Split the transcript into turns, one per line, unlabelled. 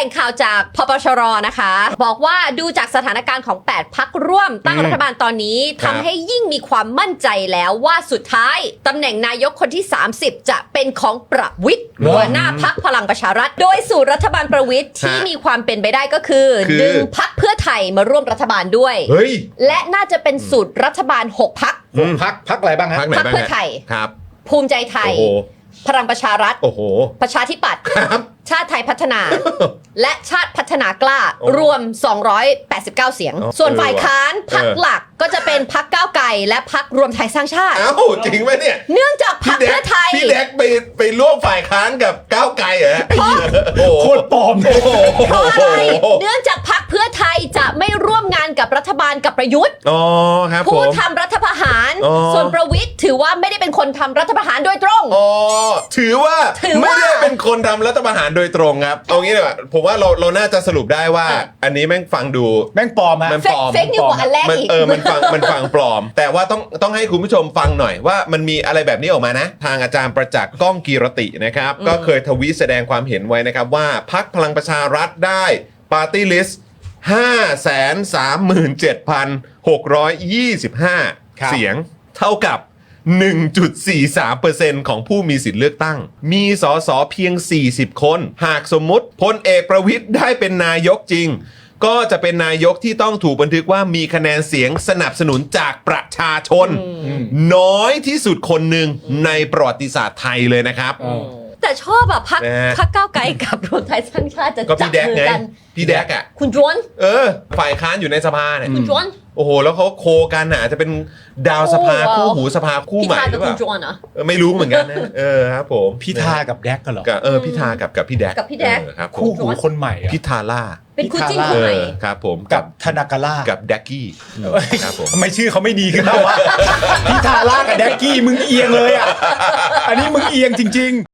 ล่งข่าวจากพปชรนะคะ บอกว่าดูจากสถานการณ์ของ 8 พักร่วมตั้ง
อืม
รัฐบาลตอนนี้
ครั
ทำ
บ
ให้ยิ่งมีความมั่นใจแล้วว่าสุดท้ายตำแหน่งนายกคนที่ 30 จะเป็นของประวิทย์หัวหน้าพักพลังประชารัฐ โดยสูตรรัฐบาลประวิทย์ที่มีความเป็นไปได้ก็คือ
คือ
ดึงพักเพื่อไทยมาร่วมรัฐบาลด้วย
เฮ้ย
และน่าจะเป็นสูตรรัฐบาล 6 พัก
อืม
พักพักอะไรบ้างฮะ
พักไหน
พรรค
บ้าง
เพื่อ
ฮะ
ไทย
ครับ
ภูมิใจไทย
โอ้โห
พลังประชารัฐ
โอ้โห
ประชาธิปัตย์
ครับ
ชาติไทยพัฒนา และชาติพัฒนากล้า
โอ้
รวม 289 เสียง
อ๋อ
ส่วน
เออ
ฝ่ายค้าน
ว่ะ
พัก
เออ
หลักก็จะเป็นพักก้าวไกลและพักรวมไทยสร้างชาติ
เอ้าจริงไหมเนี่ย
เนื่องจากพั
พี่
ก
แด
เพื่
ก
อไทย
พี่แดกไปไปร่วมฝ่ายค้านกับก้าวไกลเหรอโอ้โห
โคตรปลอมเลย
เพราะอะไร เนื่องจากพักเพื่อไทยจะไม่ร่วมงานกับรัฐบาลกับประยุทธ์
อ๋อครับผ
ผู้
ม
ทำรัฐประหาร
อ๋อ
ส่วนประวิทย์ถือว่าไม่ได้เป็นคนทำรัฐประหารโดยตรง
อ๋อถือว่า
ถือว่า
ไม่ได้เป็นคนทำรัฐประหารโดยตรงครับเอางี้ดีกว่าผมว่าเราเราน่าจะสรุปได้ว่า
อะ
อันนี้แม่งฟังดู
แม่งปลอมฮะ
มัน
เฟกเฟกนิวกว่าอันแรก
มัน
อีก
เออมันฟังมันฟังปลอม แต่ว่าต้องต้องให้คุณผู้ชมฟังหน่อยว่ามันมีอะไรแบบนี้ออกมานะ ทางอาจารย์ประจักษ์ก้องกีรตินะครับ ก็เคยทวีตแสดงความเห็นไว้นะครับ ว่าพักพลังประชารัฐได้ปาร์ตี้ลิสต์537,625
ครับ
เสียง เท่ากับ 1.43%ของผู้มีสิทธิ์เลือกตั้ง มีสอสอเพียง 40 คน หากสมมุติพลเอกประวิทย์ได้เป็นนายกจริง ก็จะเป็นนายกที่ต้องถูกบันทึกว่ามีคะแนนเสียงสนับสนุนจากประชาชน น้อยที่สุดคนหนึ่งในประวัติศาสตร์ไทยเลยนะครับ
เออ
แต่ชอบอะพัก
นะฮะ
พักก้าวไกลกับรวมไทยสร้างชาติจะ
ก็
จับ
พี่แดก
มือ
ไง
กัน
พี่แดกอะ
คุณจวน
เออ ฝ่ายค้านอยู่ในสภาเนี่ย
คุณจวน
โอ้โห แล้วเขาโคกันอะอาจจะเป็นดาวสภา
โอ้
คู่
ว้าว
หูสภาคู่
พี่
ใหม่
ทา
ห
กั
รื
บ
อเป
คุณ
ล่า
จวนเหรอ
เออไม่รู้เหมือนกันนะเออครับผม
พี่ทากับแดกกันเหรอ
กับเออพี่ทากับกับพี่แดก
กับพี่แดก
เออครับผม
คู่หูคนใหม่อะ
พี่ทาร่า
เป็นคู่จิ้น
พี่ทาร่า
คู่
เอ
ใหม่
อครับผม
กับธนากาล่า
กับแดกกี้ครับผม
ทำไมชื่อเขาไม่ดีขึ้นมาวะพี่ทาร่ากับแดกกี้มึงเอียงเลยอะ อันนี้มึงเอียงจริงๆ